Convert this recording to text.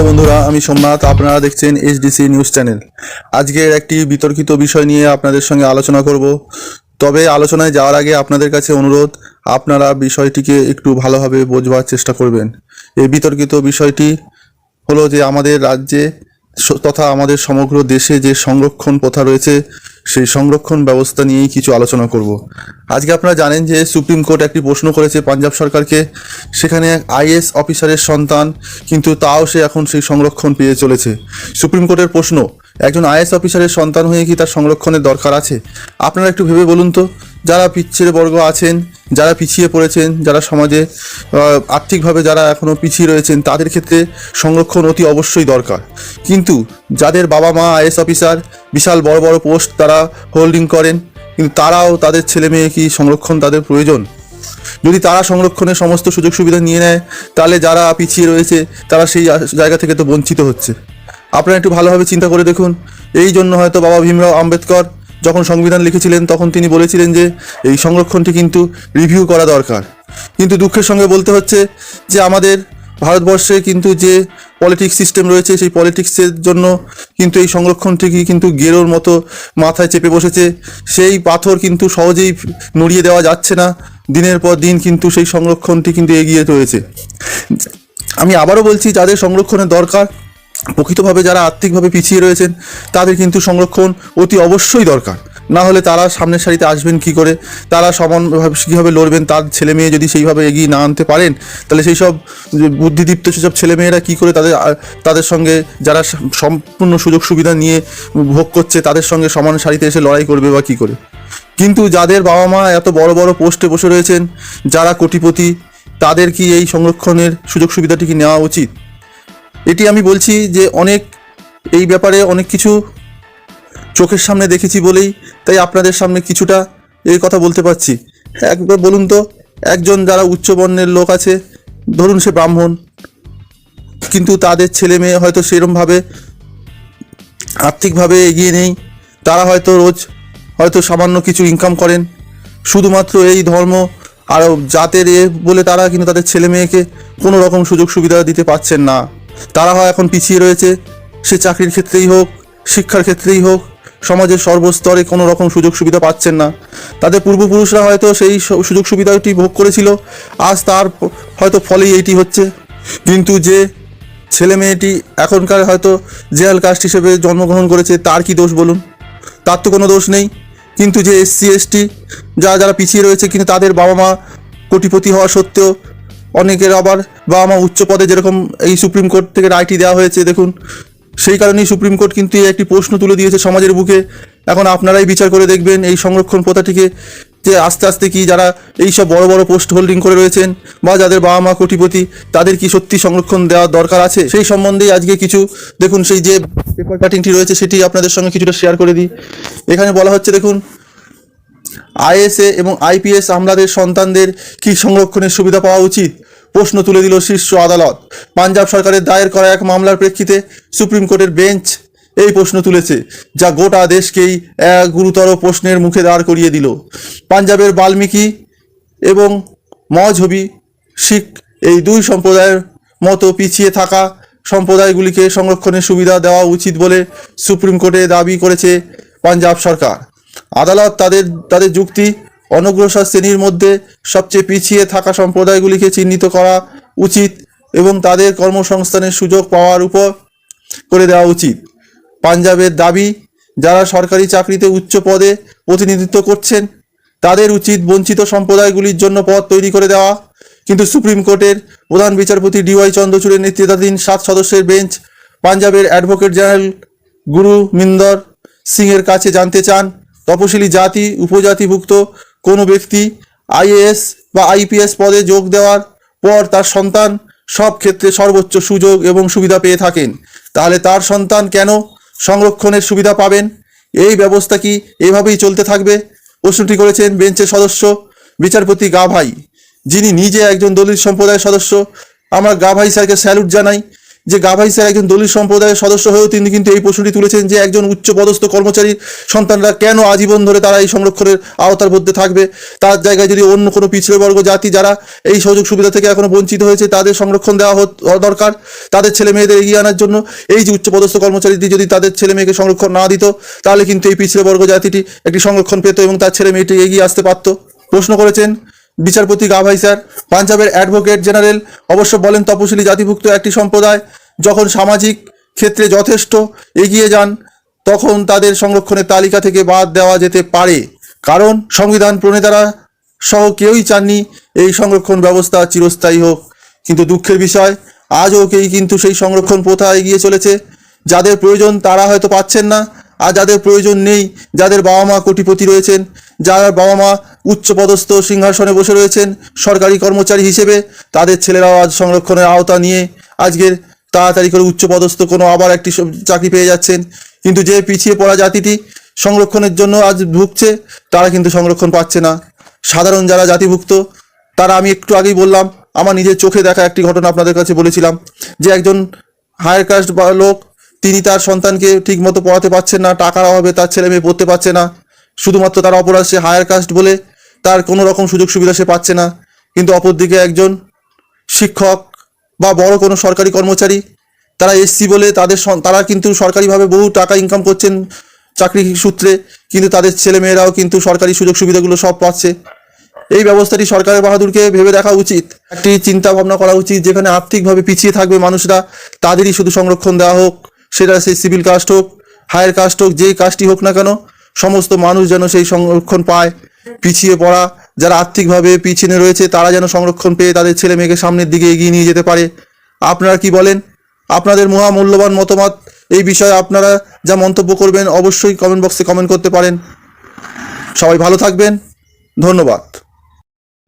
Hello বন্ধুরা, আমি সোমনাথ, আপনারা দেখছেন এইচডিসি নিউজ চ্যানেল আজকের একটি বিতর্কিত বিষয় নিয়ে আপনাদের সঙ্গে আলোচনা করব। তবে আলোচনায় যাওয়ার আগে আপনাদের কাছে অনুরোধ, আপনারা বিষয়টিকে একটু ভালোভাবে বোঝবার চেষ্টা করবেন। এই বিতর্কিত বিষয়টি হলো যে আমাদের রাজ্যে তথা আমাদের সমগ্র দেশে যে সংরক্ষণ প্রথা রয়েছে সেই সংরক্ষণ ব্যবস্থা নিয়েই কিছু আলোচনা করব। আজকে আপনারা জানেন যে সুপ্রিম কোর্ট একটি প্রশ্ন করেছে পাঞ্জাব সরকারকে, সেখানে এক আইএস অফিসারের সন্তান, কিন্তু তাও সে এখন সেই সংরক্ষণ পেয়ে চলেছে। সুপ্রিম কোর্টের প্রশ্ন, একজন আইএস অফিসারের সন্তান হয়ে কি তার সংরক্ষণের দরকার আছে? আপনারা একটু ভেবে বলুন তো, যারা পিছিয়ে বর্গ আছেন, যারা পিছিয়ে পড়েছেন, যারা সমাজে আর্থিকভাবে যারা এখনও পিছিয়ে রয়েছেন, তাদের ক্ষেত্রে সংরক্ষণ অতি অবশ্যই দরকার। কিন্তু যাদের বাবা মা আইএস অফিসার বিশাল বড় বড় পোস্ট তারা হোল্ডিং করেন, কিন্তু তারাও তাদের ছেলে মেয়ে কি সংরক্ষণ তাদের প্রয়োজন? যদি তারা সংরক্ষণের সমস্ত সুযোগ সুবিধা নিয়ে নেয়, তাহলে যারা পিছিয়ে রয়েছে, তারা সেই জায়গা থেকে তো বঞ্চিত হচ্ছে। আপনারা একটু ভালোভাবে চিন্তা করে দেখুন। এই জন্য হয়তো বাবা ভীমরাও আম্বেদকর যখন সংবিধান লিখেছিলেন, তখন তিনি বলেছিলেন যে, এই সংরক্ষণটি কিন্তু রিভিউ করা দরকার। কিন্তু দুঃখের সঙ্গে বলতে হচ্ছে যে, আমাদের ভারতবর্ষে কিন্তু যে পলিটিক্স সিস্টেম রয়েছে, সেই পলিটিক্সের জন্য কিন্তু এই সংরক্ষণটি কিন্তু গেরোর মতো মাথায় চেপে বসেছে। সেই পাথর কিন্তু সহজেই নড়িয়ে দেওয়া যাচ্ছে না। দিনের পর দিন কিন্তু সেই সংরক্ষণটি কিন্তু এগিয়ে রয়েছে। আমি আবারও বলছি, যাদের সংরক্ষণের দরকার, প্রকৃতভাবে যারা আর্থিকভাবে পিছিয়ে রয়েছেন, তাদের কিন্তু সংরক্ষণ অতি অবশ্যই দরকার। না হলে তারা সামনের সারিতে আসবেন কি করে? তারা সমানভাবে কীভাবে লড়বেন? তার ছেলে মেয়ে যদি সেইভাবে এগিয়ে না আনতে পারেন, তাহলে সেই সব বুদ্ধিদীপ্ত সেসব ছেলেমেয়েরা কী করে তাদের তাদের সঙ্গে যারা সম্পূর্ণ সুযোগ সুবিধা নিয়ে ভোগ করছে, তাদের সঙ্গে সমান সারিতে এসে লড়াই করবে বা কী করে? কিন্তু যাদের বাবা মা এত বড় বড় পোস্টে বসে রয়েছেন, যারা কোটিপতি, তাদের কি এই সংরক্ষণের সুযোগ সুবিধাটি কি নেওয়া উচিত? এটি আমি বলছি যে অনেক, এই ব্যাপারে অনেক কিছু চোখের সামনে দেখেছি বলেই তাই আপনাদের সামনে কিছুটা এই কথা বলতে পারছি। একবার বলুন তো, একজন যারা উচ্চ বর্ণের লোক আছে, ধরুন সে ব্রাহ্মণ, কিন্তু তাদের ছেলে মেয়ে হয়তো সেরমভাবে আর্থিকভাবে এগিয়ে নেই, তারা হয়তো রোজ হয়তো সামান্য কিছু ইনকাম করেন। শুধুমাত্র এই ধর্ম আর জাতের এ বলে তারা কিন্তু তাদের ছেলে মেয়েকে কোনো রকম সুযোগ সুবিধা দিতে পারছেন না। তারা হয় এখন পিছিয়ে রয়েছে, সে চাকরির ক্ষেত্রেই হোক, শিক্ষার ক্ষেত্রেই হোক সমাজের সর্বস্তরে কোনো রকম সুযোগ সুবিধা পাচ্ছেন না। তাদের পূর্বপুরুষরা হয়তো সেই সুযোগ সুবিধাটি ভোগ করেছিল। আজ তার হয়তো ফলেই এইটি হচ্ছে। কিন্তু যে ছেলে মেয়েটি এখনকার হয়তো জেয়াল কাস্ট হিসেবে জন্মগ্রহণ করেছে, তার কি দোষ বলুন? তার তো কোনো দোষ নেই। কিন্তু যে এসসি, এসটি যারা যারা পিছিয়ে রয়েছে কিন্তু তাদের বাবা মা কোটিপতি হওয়া সত্ত্বেও অনেকের আবার বাবা মা উচ্চ পদে যেরকম এই সুপ্রিম কোর্ট থেকে রায়টি দেওয়া হয়েছে, দেখুন। সেই কারণেই সুপ্রিম কোর্ট কিন্তু এই একটি প্রশ্ন তুলে দিয়েছে সমাজের বুকে। এখন আপনারাই বিচার করে দেখবেন এই সংরক্ষণ প্রথাটিকে যে আস্তে আস্তে কি যারা এই সব বড় বড় পোস্ট হোল্ডিং করে রয়েছেন বা যাদের বাবা মা কোটিপতি, তাদের কি সত্যি সংরক্ষণ দেওয়ার দরকার আছে? সেই সম্বন্ধেই আজকে কিছু, দেখুন সেই যে পেপার কাটিংটি রয়েছে সেটি আপনাদের সঙ্গে কিছুটা শেয়ার করে দিই। এখানে বলা হচ্ছে, দেখুন, আইএসএ এবং আইপিএস আমলাদের সন্তানদের কি সংরক্ষণের সুবিধা পাওয়া উচিত? প্রশ্ন তুলে দিল শীর্ষ আদালত। পাঞ্জাব সরকারের দায়ের করা এক মামলার প্রেক্ষিতে সুপ্রিম কোর্টের বেঞ্চ এই প্রশ্ন তুলেছে, যা গোটা দেশকেই এক গুরুতর প্রশ্নের মুখে দাঁড় করিয়ে দিল। পাঞ্জাবের বাল্মীকি এবং মজহবি শিখ এই দুই সম্প্রদায়ের মতো পিছিয়ে থাকা সম্প্রদায়গুলিকে সংরক্ষণের সুবিধা দেওয়া উচিত বলে সুপ্রিম কোর্টে দাবি করেছে পাঞ্জাব সরকার। আদালত তাদের তাদের যুক্তি অনগ্রসর শ্রেণির মধ্যে সবচেয়ে পিছিয়ে থাকা সম্প্রদায়গুলিকে চিহ্নিত করা উচিত এবং তাদের কর্মসংস্থানের সুযোগ পাওয়ার উপর করে দেওয়া উচিত। পাঞ্জাবের দাবি, যারা সরকারি চাকরিতে উচ্চ পদে প্রতিনিধিত্ব করছেন, তাদের উচিত বঞ্চিত সম্প্রদায়গুলির জন্য পদ তৈরি করে দেওয়া। কিন্তু সুপ্রিম কোর্টের প্রধান বিচারপতি ডিওয়াই চন্দ্রচূড়ের নেতৃত্বাধীন সাত সদস্যের বেঞ্চ পাঞ্জাবের অ্যাডভোকেট জেনারেল গুরু মিন্দর সিংয়ের কাছে জানতে চান। তপশিলি জাতি, উপজাতিভুক্ত কোনো ব্যক্তি আইএএস বা আইপিএস পদে যোগ দেওয়ার পর তার সন্তান সব ক্ষেত্রে সর্বোচ্চ সুযোগ এবং সুবিধা পেয়ে থাকেন। তাহলে তার সন্তান কেন সংরক্ষণের সুবিধা পাবেন? এই ব্যবস্থা কি এভাবেই চলতে থাকবে? প্রশ্নটি করেছেন বেঞ্চের সদস্য বিচারপতি গাভাই, যিনি নিজে একজন দলিত সম্প্রদায়ের সদস্য। আমরা গাভাই স্যারকে স্যালুট জানাই। যে গাভাই স্যার একজন দলিত সম্প্রদায়ের সদস্য হয়েও তিনি কিন্তু এই প্রশ্নটি তুলেছেন যে একজন উচ্চ পদস্থ কর্মচারীর সন্তানরা কেন আজীবন ধরে তারা এই সংরক্ষণের আওতার মধ্যে থাকবে? তার জায়গায় যদি অন্য কোনো পিছড়ে বর্গ জাতি যারা এই সুযোগ সুবিধা থেকে এখনও বঞ্চিত হয়েছে, তাদের সংরক্ষণ দেওয়া দরকার তাদের ছেলে মেয়েদের এগিয়ে আনার জন্য। এই যে উচ্চপদস্থ কর্মচারীটি যদি তাদের ছেলে মেয়েকে সংরক্ষণ না দিত, তাহলে কিন্তু এই পিছড়ে বর্গ জাতিটি একটি সংরক্ষণ পেত এবং তার ছেলে মেয়েটি এগিয়ে আসতে পারত। প্রশ্ন করেছেন বিচারপতি গাভাই স্যার, পাঞ্জাবের অ্যাডভোকেট জেনারেল, অবশ্য বলেন তপশিলি জাতিভুক্ত একটি সম্প্রদায়। যখন সামাজিক ক্ষেত্রে যথেষ্ট এগিয়ে যান, তখন তাদের সংরক্ষণের তালিকা থেকে বাদ দেওয়া যেতে পারে। কারণ সংবিধান প্রণেতারা সহ কেউই চাননি এই সংরক্ষণ ব্যবস্থা চিরস্থায়ী হোক। কিন্তু দুঃখের বিষয়, আজও কেই কিন্তু সেই সংরক্ষণ প্রথা এগিয়ে চলেছে। যাদের প্রয়োজন তারা হয়তো পাচ্ছেন না, আর যাদের প্রয়োজন নেই, যাদের বাবা মা কোটিপতি রয়েছেন, যারা বাবা মা উচ্চপদস্থ সিংহাসনে বসে রয়েছেন সরকারি কর্মচারী হিসেবে, তাদের ছেলেরাও আজ সংরক্ষণের আওতা নিয়ে আজকের তাড়াতাড়ি করে উচ্চপদস্থ কোনো আবার একটি চাকরি পেয়ে যাচ্ছেন। কিন্তু যে পিছিয়ে পড়া জাতিটি সংরক্ষণের জন্য আজ ভুগছে, তারা কিন্তু সংরক্ষণ পাচ্ছে না। সাধারণ যারা জাতিভুক্ত, তারা আমি একটু আগেই বললাম, আমার নিজের চোখে দেখা একটি ঘটনা আপনাদের কাছে বলেছিলাম, যে একজন হায়ার কাস্ট বা লোক, তিনি তার সন্তানকে ঠিক মতো পড়াতে পারছেন না, টাকার অভাবে তার ছেলে মেয়ে পড়তে পারছে না। শুধুমাত্র তার অপরাধ সে হায়ার কাস্ট বলে তার কোনো রকম সুযোগ সুবিধা সে পাচ্ছে না। কিন্তু অপরদিকে একজন শিক্ষক বা বড় কোনো সরকারি কর্মচারী, তারা এসসি বলে তাদের তারা কিন্তু সরকারিভাবে বহু টাকা ইনকাম করছেন চাকরি সূত্রে, কিন্তু তাদের ছেলে মেয়েরাও কিন্তু সরকারি সুযোগ সুবিধাগুলো সব পাচ্ছে। এই ব্যবস্থাটি সরকারের বাহাদুরকে ভেবে দেখা উচিত। একটি চিন্তা ভাবনা করা উচিত যেখানে আর্থিকভাবে পিছিয়ে থাকবে মানুষরা, তাদেরই শুধু সংরক্ষণ দেওয়া হোক, সেটা সেই সিভিল কাস্ট হোক হায়ার কাস্ট হোক যেই কাস্টই হোক না কেন, সমস্ত মানুষ যেন সেই সংরক্ষণ পায়, পিছিয়ে পড়া যারা আর্থিকভাবে পিছনে রয়েছে, তারা যেন সংরক্ষণ পেয়ে তাদের ছেলে মেয়েকে সামনের দিকে এগিয়ে নিয়ে যেতে পারে। আপনারা কি বলেন? আপনাদের মহামূল্যবান মতামত এই বিষয়ে আপনারা যা মন্তব্য করবেন, অবশ্যই কমেন্ট বক্সে কমেন্ট করতে পারেন। সবাই ভালো থাকবেন। ধন্যবাদ।